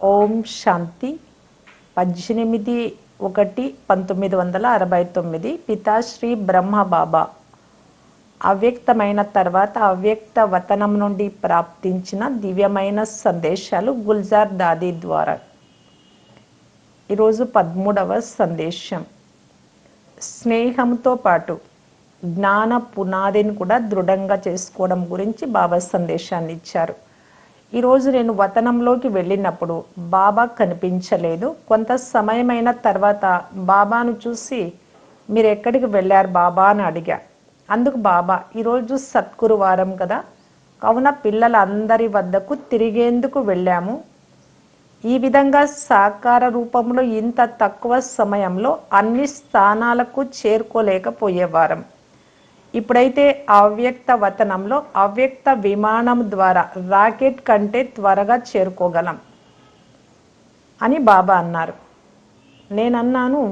ఓం శాంతి. పద్దెనిమిది ఒకటి పంతొమ్మిది వందల అరవై తొమ్మిది. పితాశ్రీ బ్రహ్మ బాబా. అవ్యక్తమైన తర్వాత అవ్యక్త వతనం నుండి ప్రాప్తించిన దివ్యమైన సందేశాలు గుల్జార్ దాది ద్వారా. ఈరోజు పదమూడవ సందేశం. స్నేహంతో పాటు జ్ఞాన పునాదిని కూడా దృఢంగా చేసుకోవడం గురించి బాబా సందేశాన్ని ఇచ్చారు. ఈరోజు నేను వతనంలోకి వెళ్ళినప్పుడు బాబా కనిపించలేదు. కొంత సమయమైన తర్వాత బాబాను చూసి మీరు ఎక్కడికి వెళ్ళారు బాబా? అని అడిగా. అందుకు బాబా ఈరోజు సత్గురువారం కదా కావున పిల్లలందరి వద్దకు తిరిగేందుకు వెళ్ళాము. ఈ విధంగా సాకార రూపంలో ఇంత తక్కువ సమయంలో అన్ని స్థానాలకు చేరుకోలేకపోయేవారం. ఇప్పుడైతే అవ్యక్త వతనంలో అవ్యక్త విమానం ద్వారా రాకెట్ కంటే త్వరగా చేరుకోగలం అని బాబా అన్నారు. నేనన్నాను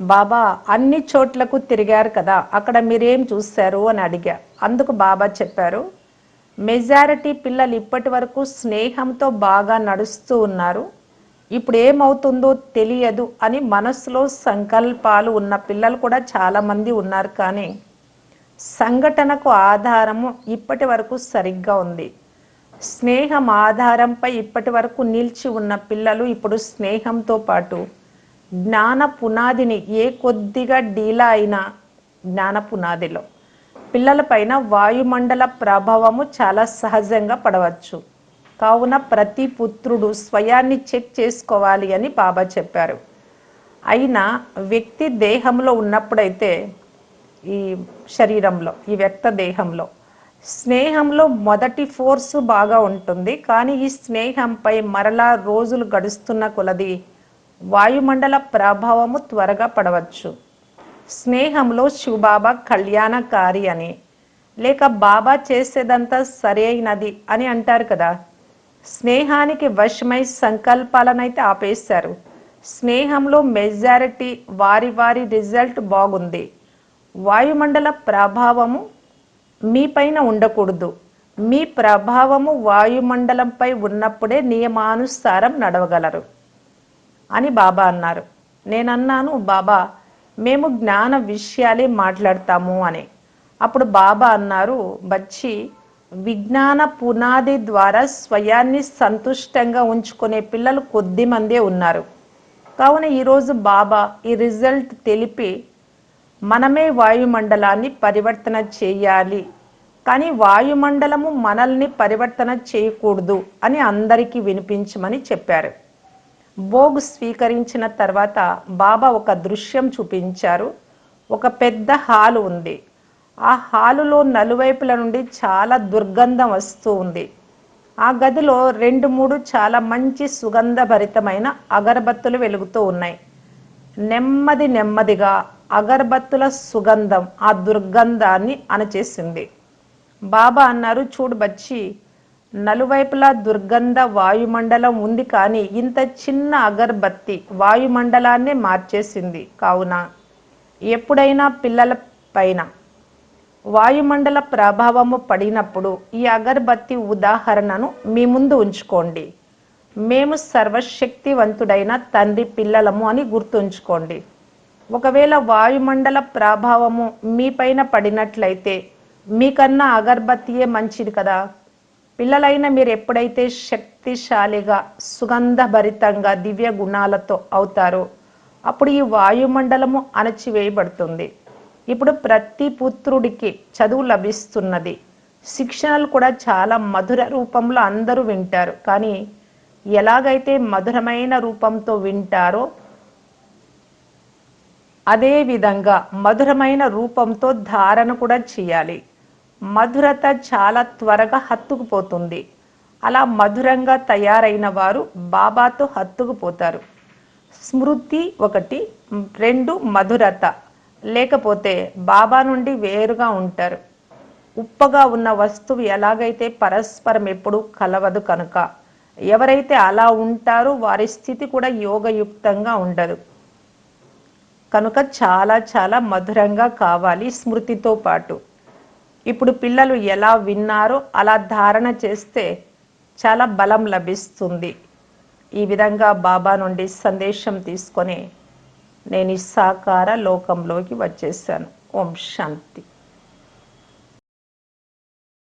బాబా అన్ని చోట్లకు తిరిగారు కదా అక్కడ మీరేం చూశారు? అని అడిగా. అందుకు బాబా చెప్పారు మెజారిటీ పిల్లలు ఇప్పటి వరకు స్నేహంతో బాగా నడుస్తూ ఉన్నారు. ఇప్పుడు ఏమవుతుందో తెలియదు అని మనసులో సంకల్పాలు ఉన్న పిల్లలు కూడా చాలామంది ఉన్నారు కానీ సంఘటనకు ఆధారము ఇప్పటి వరకు సరిగ్గా ఉంది. స్నేహం ఆధారంపై ఇప్పటి వరకు నిలిచి ఉన్న పిల్లలు ఇప్పుడు స్నేహంతో పాటు జ్ఞాన పునాదిని ఏ కొద్దిగా డీలా అయినా జ్ఞాన పునాదిలో పిల్లలపైన వాయుమండల ప్రభావము చాలా సహజంగా పడవచ్చు. కావున ప్రతి పుత్రుడు స్వయాన్ని చెక్ చేసుకోవాలి అని బాబా చెప్పారు. అయినా వ్యక్తి దేహంలో ఉన్నప్పుడైతే ఈ శరీరంలో ఈ వ్యక్త దేహంలో స్నేహంలో మొదటి ఫోర్స్ బాగా ఉంటుంది. కానీ ఈ స్నేహంపై మరలా రోజులు గడుస్తున్న కొలది వాయుమండల ప్రభావము త్వరగా పడవచ్చు. స్నేహంలో శివబాబా కళ్యాణకారి అని లేక బాబా చేసేదంతా సరైనది అని అంటారు కదా. స్నేహానికి వశమై సంకల్పాలనైతే ఆపేశారు. స్నేహంలో మెజారిటీ వారి వారి రిజల్ట్ బాగుంది. వాయుమండల ప్రభావము మీపైన ఉండకూడదు. మీ ప్రభావము వాయుమండలంపై ఉన్నప్పుడే నియమానుసారం నడవగలరు అని బాబా అన్నారు. నేను అన్నాను బాబా మేము జ్ఞాన విషయాలే మాట్లాడతాము అని. అప్పుడు బాబా అన్నారు బచ్చి విజ్ఞాన పునాది ద్వారా స్వయాన్ని సంతుష్టంగా ఉంచుకునే పిల్లలు కొద్ది మందే ఉన్నారు. కావున ఈరోజు బాబా ఈ రిజల్ట్ తెలిపి మనమే వాయుమండలాన్ని పరివర్తన చేయాలి. కానీ వాయుమండలము మనల్ని పరివర్తన చేయకూడదు అని అందరికీ వినిపించమని చెప్పారు. భోగ్ స్వీకరించిన తర్వాత బాబా ఒక దృశ్యం చూపించారు. ఒక పెద్ద హాలు ఉంది. ఆ హాలులో నలువైపుల నుండి చాలా దుర్గంధం వస్తూ ఉంది. ఆ గదిలో రెండు మూడు చాలా మంచి సుగంధభరితమైన అగరబత్తులు వెలుగుతూ ఉన్నాయి. నెమ్మది నెమ్మదిగా అగరబత్తుల సుగంధం ఆ దుర్గంధాన్ని అణచేసింది. బాబా అన్నారు చూడు బచ్చి నలువైపులా దుర్గంధ వాయుమండలం ఉంది కానీ ఇంత చిన్న అగర్బత్తి వాయుమండలాన్నే మార్చేసింది. కావున ఎప్పుడైనా పిల్లల పైన వాయుమండల ప్రభావము పడినప్పుడు ఈ అగరబత్తి ఉదాహరణను మీ ముందు ఉంచుకోండి. మేము సర్వశక్తివంతుడైన తండ్రి పిల్లలము అని గుర్తుంచుకోండి. ఒకవేళ వాయుమండల ప్రభావము మీపైన పడినట్లయితే మీకన్నా అగరబత్తియే మంచిది కదా. పిల్లలైన మీరు ఎప్పుడైతే శక్తిశాలిగా సుగంధభరితంగా దివ్య గుణాలతో అవుతారో అప్పుడు ఈ వాయుమండలము అణచివేయబడుతుంది. ఇప్పుడు ప్రతి పుత్రుడికి చదువు లభిస్తున్నది. శిక్షణలు కూడా చాలా మధుర రూపంలో అందరూ వింటారు. కానీ ఎలాగైతే మధురమైన రూపంతో వింటారో అదే విధంగా మధురమైన రూపంతో ధారణ కూడా చేయాలి. మధురత చాలా త్వరగా హత్తుకుపోతుంది. అలా మధురంగా తయారైన వారు బాబాతో హత్తుకుపోతారు. స్మృతి ఒకటి రెండు మధురత. లేకపోతే బాబా నుండి వేరుగా ఉంటారు. ఉప్పగా ఉన్న వస్తువు ఎలాగైతే పరస్పరం ఎప్పుడు కలవదు కనుక ఎవరైతే అలా ఉంటారో వారి స్థితి కూడా యోగయుక్తంగా ఉండదు. కనుక చాలా చాలా మధురంగా కావాలి స్మృతితో పాటు. ఇప్పుడు పిల్లలు ఎలా విన్నారో అలా ధారణ చేస్తే చాలా బలం లభిస్తుంది. ఈ విధంగా బాబా నుండి సందేశం తీసుకొని నేను ఈ సాకార లోకంలోకి వచ్చేసాను. ఓం శాంతి.